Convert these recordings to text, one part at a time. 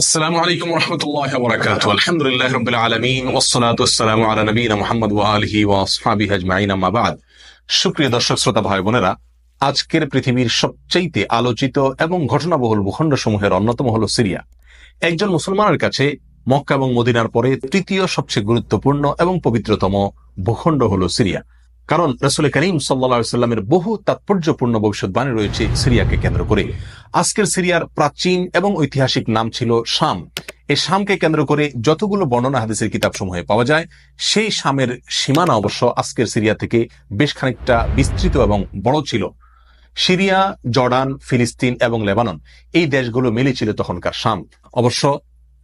السلام عليكم ورحمة الله وبركاته الحمد لله رب العالمين والصلاة والسلام على نبينا محمد وآله وأصحابه أجمعين أما بعد সুপ্রিয় দর্শক শ্রোতা ভাই বোনেরা আজকের পৃথিবীর সবচাইতে আলোচিত এবং ঘটনাবহুল ভূখণ্ড সমূহের অন্যতম হল সিরিয়া একজন মুসলমানের কাছে মক্কা এবং মদিনার পরে তৃতীয় সবচেয়ে গুরুত্বপূর্ণ এবং পবিত্রতম ভূখণ্ড হল সিরিয়া কারণ রসুল করিম সাল্লা সাল্লামের বহু তাৎপর্যপূর্ণ ভবিষ্যৎবাণী রয়েছে সিরিয়াকে কেন্দ্র করে। আজকের সিরিয়ার প্রাচীন এবং ঐতিহাসিক নাম ছিল শাম। এই শামকে কেন্দ্র করে যতগুলো বর্ণনা হাদিসের কিতাব সমূহে পাওয়া যায়, সেই শামের সীমানা অবশ্য আজকের সিরিয়া থেকে বেশ খানিকটা বিস্তৃত এবং বড় ছিল। সিরিয়া, জর্ডান, ফিলিস্তিন এবং লেবানন এই দেশগুলো মিলে ছিল তখনকার শাম। অবশ্য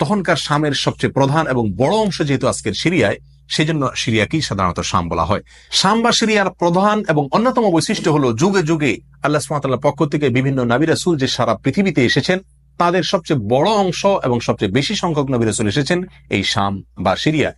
তখনকার শামের সবচেয়ে প্রধান এবং বড় অংশ যেহেতু আজকের সিরিয়ায় সেজন্য সিরিয়াকেই সাধারণত শাম বলা হয়। শাম বা সিরিয়ার প্রধান এবং অন্যতম বৈশিষ্ট্য হলো, যুগে যুগে আল্লাহ সুমাতাল্লাহ পক্ষ থেকে বিভিন্ন নবী রাসুল যে সারা পৃথিবীতে এসেছেন, তাদের সবচেয়ে বড় অংশ এবং সবচেয়ে বেশি সংখ্যক নবী রাসুল এসেছেন এই শাম বা সিরিয়া।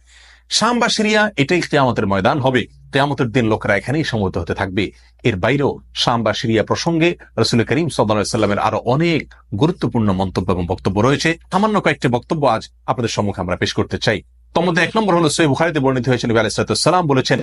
শাম বা সিরিয়া, এটাই কেয়ামতের ময়দান হবে। কেয়ামতের দিন লোকেরা এখানেই সমবেত হতে থাকবে। এর বাইরেও শাম বা সিরিয়া প্রসঙ্গে রসুল করিম সাল্লামের আরও অনেক গুরুত্বপূর্ণ মন্তব্য এবং বক্তব্য রয়েছে। সামান্য কয়েকটি বক্তব্য আজ আপনাদের সম্মুখে আমরা পেশ করতে চাই। মধ্যে এক নম্বর হলো সৈয় বুখারিতে বর্ণিত হয়েছেন নবী আলাইসালাম বলেছেন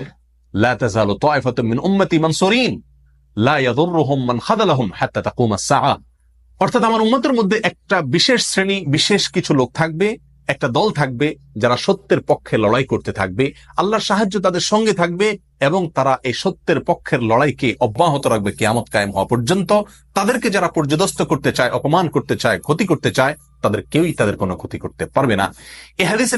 একটা বিশেষ শ্রেণি, বিশেষ কিছু লোক থাকবে, একটা দল থাকবে, যারা সত্যের পক্ষে লড়াই করতে থাকবে, আল্লাহর সাহায্য তাদের সঙ্গে থাকবে, এবং তারা এই সত্যের পক্ষের লড়াইকে অব্যাহত রাখবে কেয়ামত কায়েম হওয়া পর্যন্ত। তাদেরকে যারা পর্যদস্ত করতে চায়, অপমান করতে চায়, ক্ষতি করতে চায় তাদের কেউই তাদের কোনো ক্ষতি করতে পারবে না। এ হাদিস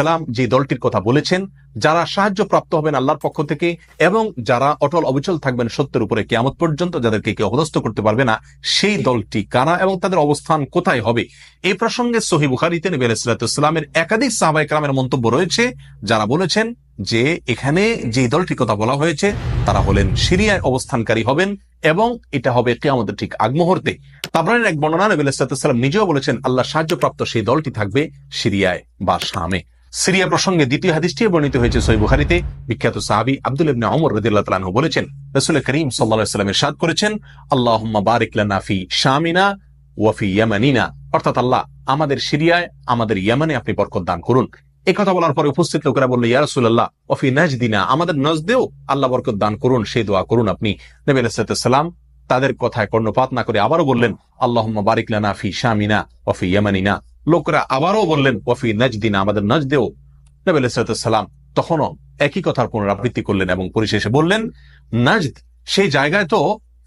সালাম যে দলটির কথা বলেছেন, যারা সাহায্য প্রাপ্ত হবেন আল্লাহর পক্ষ থেকে এবং যারা অটল অবিচল থাকবেন সত্যের উপরে কেয়ামত পর্যন্ত যাদেরকে কেউ অপদস্থ করতে পারবে না, সেই দলটি কারা এবং তাদের অবস্থান কোথায় হবে? এই প্রসঙ্গে সহি বুখারিতে নবী আলাইসালামের একাধিক সাহাবাই কালামের মন্তব্য রয়েছে, যারা বলেছেন যে এখানে যে দলটির কথা বলা হয়েছে, তারা হলেন সিরিয়ায় অবস্থানকারী হবেন এবং এটা হবে কেয়ামতের ঠিক আগ মুহূর্তে। তাবরানের এক বর্ণনা নবী আলাইসালাম নিজেও বলেছেন, আল্লাহ সাহায্যপ্রাপ্ত সেই দলটি থাকবে সিরিয়ায় বা শামে। সিরিয়া প্রসঙ্গে দ্বিতীয় হাদিসটি বর্ণিত হয়েছে সই বুখারিতে। বিখ্যাত সাহাবি আব্দুল ইবনে ওমর রাদিয়াল্লাহু তাআলা বলেছেন, রাসূল করিম সাল্লাল্লাহু আলাইহি ওয়াসাল্লাম ইরশাদ করেছেন, আল্লাহুম্মা বারিক লানা শামিনা ওয়া ফি ইয়ামানিনা। অর্থাৎ আল্লাহ আমাদের সিরিয়ায়, আমাদের ইয়ামানে আপনি বরকত দান করুন। এই কথা বলার পরে উপস্থিত লোকেরা বলল, ইয়া রাসূলুল্লাহ, ওয়া ফি নাজদিনা, আমাদের নজদেও আল্লাহ বরকত দান করুন, সেই দোয়া করুন আপনি। নবী আলাইহিস সালাম তাদের কথায় কর্ণপাত না করে আবারও বললেন, আল্লাহুম্মা বারিক লানা ফি শামিনা ওয়া ফি ইয়ামানিনা। লোকরা আবারও বললেন ওয়াফি নাজদিনা, আমাদের নজদেও। নবী সালাম তখনও একই কথার পুনরাবৃত্তি করলেন এবং পরিশেষে বললেন, নাজদ, সেই জায়গায় তো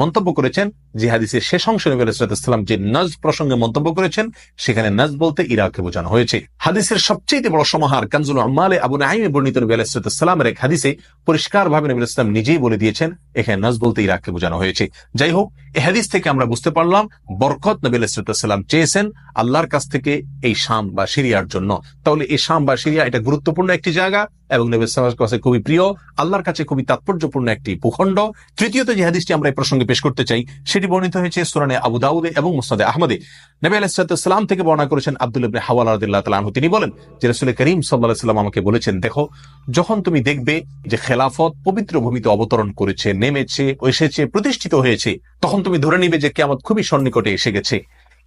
মন্তব্য করেছেন যে হাদিসের শেষ অংশ নবী আলাইসালাম যে নজ প্রসঙ্গে মন্তব্য করেছেন, সেখানে নজ বলতে ইরাককে বোঝানো হয়েছে। হাদিসের সবচেয়ে বড় সমাহার কানজুল আমালে আবু নাইমে বর্ণিত নবী আলাইসালামের এক হাদিসে পরিষ্কার ভাবে নবী ইসলাম নিজেই বলে দিয়েছেন, এখানে নজ বলতে ইরাককে বোঝানো হয়েছে। যাই হোক এই হাদিস থেকে আমরা বুঝতে পারলাম, বরকত নবী আলাইসালাম চেয়েছেন আল্লাহর কাছ থেকে এই শাম বা সিরিয়ার জন্য। তাহলে এই শাম বা সিরিয়া এটা গুরুত্বপূর্ণ একটি জায়গা এবং নবী ইসলামের কাছে খুবই প্রিয়, আল্লাহর কাছে খুবই তাৎপর্যপূর্ণ একটি ভূখণ্ড। তৃতীয়ত যে হাদিসটি আমরা এই প্রসঙ্গে পেশ করতে চাই, সেটি বর্ণিত হয়েছে সুরানে আবু দাউদে এবং মুসনাদে আহমদে। নবী আলাইসালাম থেকে বর্ণনা করেছেন আব্দুল ইবনে হাওয়াল রাদিয়াল্লাহু তাআলা আনহু। তিনি বলেন যে রাসূল করিম আলাইহি সাল্লাম আমাকে বলেছেন, দেখো, যখন তুমি দেখবে যে খেলাফত পবিত্র ভূমিতে অবতরণ করেছে, নেমেছে, এসেছে, প্রতিষ্ঠিত হয়েছে, তখন তুমি ধরে নিবে যে কেমন খুবই সন্নিকটে এসে গেছে।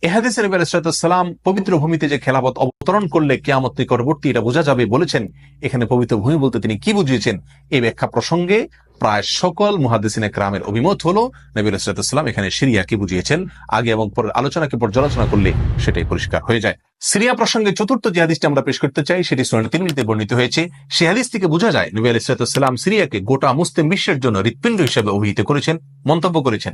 এহাদিসের নবী আলাইসালাম পবিত্র ভূমিতে যে অবতরণ করলে কেয়ামত নিকটবর্তী এটা বোঝা যাবে বলেছেন। এখানে পবিত্র ভূমি বলতে তিনি কি বুঝিয়েছেন? এই ব্যাখ্যা প্রসঙ্গে প্রায় সকল ক্রামের অভিমত হলো নবী আলাইসালাম এখানে সিরিয়াকে বুঝিয়েছেন। আগে এবং পরের আলোচনাকে পর্যালোচনা করলে সেটাই পরিষ্কার হয়ে যায়। সিরিয়া প্রসঙ্গে চতুর্থ যে হাদিসটি আমরা পেশ করতে চাই, সেটি সুরান তিরমিজিতে বর্ণিত হয়েছে। সে হাদিস থেকে বোঝা যায়, নবী আলাইসালাম সিরিয়াকে গোটা মুসলিম বিশ্বের জন্য হৃৎপিণ্ড হিসেবে অভিহিত করেছেন, মন্তব্য করেছেন।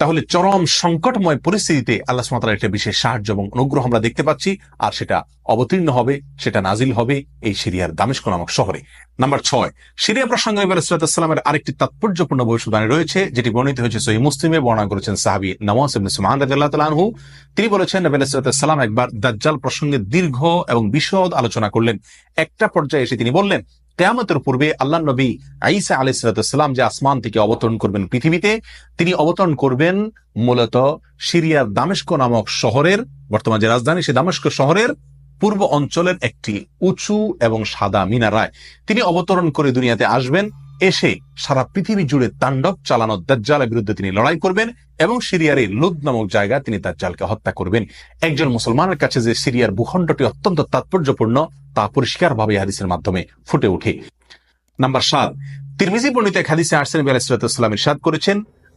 তাহলে চরম সংকটময় পরিস্থিতিতে আল্লাহ সুমাতার একটা বিশেষ সাহায্য এবং অনুগ্রহ আমরা দেখতে পাচ্ছি, আর সেটা অবতীর্ণ হবে, সেটা নাজিল হবে এই সিরিয়ার দামেস্ক নামক শহরে। নাম্বার ছয়, সিরিয়া প্রসঙ্গে ইসলাতামের আরেকটি তাৎপর্যপূর্ণ ভবিষ্যৎবাণী রয়েছে, যেটি বর্ণিত হয়েছে সহি মুসলিমে, বর্ণনা করেছেন সাহাবি নওয়াজ রাদিয়াল্লাহু তাআলা তিনি বলেছেন, নবী সাল্লাম একবার দাজ্জাল প্রসঙ্গে দীর্ঘ এবং বিশদ আলোচনা করলেন। একটা পর্যায়ে এসে তিনি বললেন কেয়ামতের পূর্বে আল্লাহ নবী আইসা আলাইসালাম যে আসমান থেকে অবতরণ করবেন পৃথিবীতে, তিনি অবতরণ করবেন মূলত সিরিয়ার দামেস্ক নামক শহরের, বর্তমান যে রাজধানী সে দামেস্ক শহরের পূর্ব অঞ্চলের একটি উঁচু এবং সাদা মিনারায়। তিনি অবতরণ করে দুনিয়াতে আসবেন। এসে সারা পৃথিবী জুড়ে তাণ্ডব চালানো দাজ্জালের বিরুদ্ধে তিনি লড়াই করবেন এবং সিরিয়ার এই লুদ নামক জায়গা তিনি দাজ্জালকে হত্যা করবেন। একজন মুসলমানের কাছে যে সিরিয়ার ভূখণ্ডটি অত্যন্ত তাৎপর্যপূর্ণ, তা পরিষ্কারভাবে হাদিসের মাধ্যমে ফুটে ওঠে। নাম্বার সাত, তিরমিজি বর্ণিত এক হাদিসে আরসেন আলাইসালাম ইরশাদ করেছেন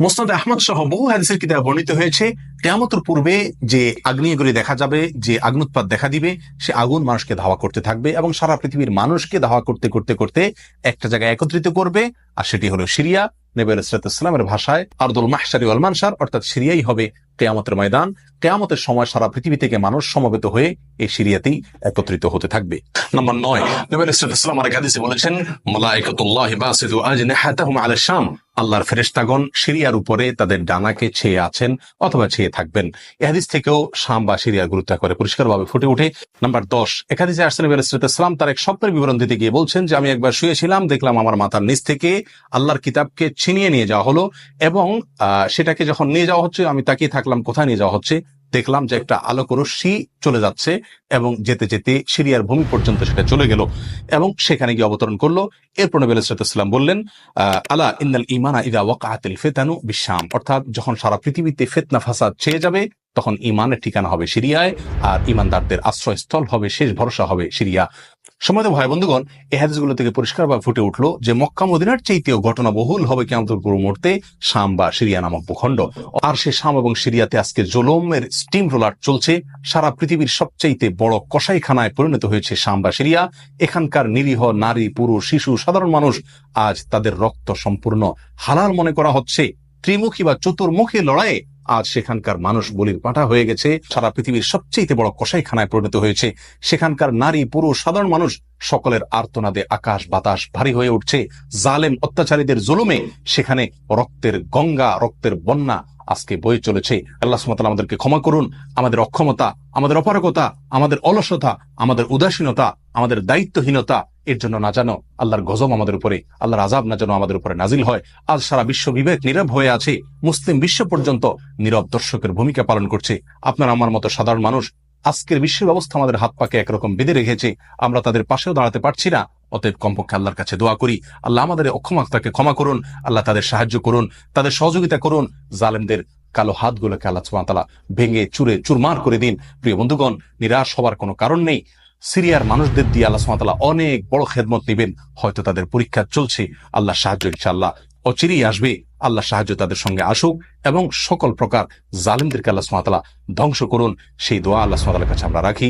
মোসনাদ আহমদ সহ বহু হাদিসের কিতাব বর্ণিত হয়েছে, কেয়ামতের পূর্বে যে আগ্নেয়গুলি দেখা যাবে, যে আগ্নুৎপাত দেখা দিবে, সে আগুন মানুষকে ধাওয়া করতে থাকবে এবং সারা পৃথিবীর মানুষকে ধাওয়া করতে করতে করতে একটা জায়গায় একত্রিত করবে, আর সেটি হলো সিরিয়া। নেবে ইসলামের ভাষায়, আরদুল মাহসারি ওয়াল অর্থাৎ সিরিয়াই হবে কেয়ামতের ময়দান, কেয়ামতের সময় সারা পৃথিবী থেকে মানুষ সমবেত হয়ে এই সিরিয়াতেই একত্রিত হতে থাকবে। নম্বর নয় ইসলাম আর গাদিসে বলেছেন বাসিদু আজনিহাতাহুম আলা শাম। আল্লাহর ফেরেশতাগণ সিরিয়ার উপরে তাদের ডানাকে ছেয়ে আছেন অথবা ছেয়ে থাকবেন। থেকেও শাম বা সিরিয়ার গুরুত্ব করে পরিষ্কারভাবে ফুটে ওঠে। নাম্বার দশ একাদিসে আসছেন ইসলাম তার এক স্বপ্নের বিবরণ দিতে গিয়ে বলছেন যে, আমি একবার শুয়েছিলাম, দেখলাম আমার মাথার নিচ থেকে আল্লাহর কিতাবকে ছিনিয়ে নিয়ে যাওয়া হলো এবং সেটাকে যখন নিয়ে যাওয়া হচ্ছে, আমি তাকিয়ে থাকলাম কোথায় নিয়ে যাওয়া হচ্ছে, দেখলাম যে একটা আলোক রশ্মি চলে যাচ্ছে এবং যেতে যেতে সিরিয়ার ভূমি পর্যন্ত সেটা চলে গেল এবং সেখানে গিয়ে অবতরণ করল। এরপর নবী আলাইসালাম বললেন আলা ইন্দাল ইমানা ইদা ওয়াকাতিল ফেতানু বিশ্বাম অর্থাৎ যখন সারা পৃথিবীতে ফেতনা ফাসাদ ছেয়ে যাবে, তখন ইমানের ঠিকানা হবে সিরিয়ায় আর ইমানদারদের আশ্রয়স্থল হবে, শেষ ভরসা হবে সিরিয়া। সময় ভাই বন্ধুগণ এই থেকে পরিষ্কারভাবে ফুটে উঠল যে মক্কা মদিনার চাইতেও ঘটনা বহুল হবে কেমন পুরো মুহূর্তে শাম বা সিরিয়া নামক ভূখণ্ড। আর সে শাম এবং সিরিয়াতে আজকে জোলমের স্টিম রোলার চলছে। সারা পৃথিবীর সবচাইতে বড় কসাইখানায় পরিণত হয়েছে শাম বা সিরিয়া। এখানকার নিরীহ নারী, পুরুষ, শিশু, সাধারণ মানুষ আজ তাদের রক্ত সম্পূর্ণ হালাল মনে করা হচ্ছে। ত্রিমুখী বা চতুর্মুখী লড়াইয়ে আজ সেখানকার মানুষ বলির পাঠা হয়ে গেছে। সারা পৃথিবীর সবচেয়ে বড় কসাইখানায় পরিণত হয়েছে। সেখানকার নারী, পুরুষ, সাধারণ মানুষ সকলের আর্তনাদে আকাশ বাতাস ভারী হয়ে উঠছে। জালেম অত্যাচারীদের জুলুমে সেখানে রক্তের গঙ্গা, রক্তের বন্যা আজকে বয়ে চলেছে। আল্লাহ সুমতাল আমাদেরকে ক্ষমা করুন। আমাদের অক্ষমতা, আমাদের অপারকতা আমাদের অলসতা, আমাদের উদাসীনতা, আমাদের দায়িত্বহীনতা, এর জন্য না জানো আল্লাহর গজব আমাদের উপরে, আল্লাহর আজাব না যেন আমাদের উপরে নাজিল হয়। আজ সারা বিশ্ব বিবেক নীরব হয়ে আছে। মুসলিম বিশ্ব পর্যন্ত নীরব দর্শকের ভূমিকা পালন করছে। আপনার আমার মতো সাধারণ মানুষ আজকের বিশ্ব ব্যবস্থা আমাদের হাত পাকে একরকম বেঁধে রেখেছে। আমরা তাদের পাশেও দাঁড়াতে পারছি না। অতএব কমপক্ষে আল্লাহর কাছে দোয়া করি। আল্লাহ আমাদের অক্ষমতাকে ক্ষমা করুন। আল্লাহ তাদের সাহায্য করুন। তাদের সহযোগিতা করুন। জালেমদের কালো হাতগুলোকে আল্লাহ সুমাতালা ভেঙে চুরে চুরমার করে দিন। প্রিয় বন্ধুগণ, নিরাশ হবার কোনো কারণ নেই। সিরিয়ার মানুষদের দিয়ে আল্লাহ সুমাতালা অনেক বড় খেদমত নেবেন। হয়তো তাদের পরীক্ষা চলছে। আল্লাহ সাহায্য ইনশাআল্লাহ। অচিরেই আসবে। আল্লাহ সাহায্য তাদের সঙ্গে আসুক এবং সকল প্রকার জালিমদেরকে আল্লাহ সোহাতলা ধ্বংস করুন। সেই দোয়া আল্লাহ সুমাতালার কাছে আমরা রাখি।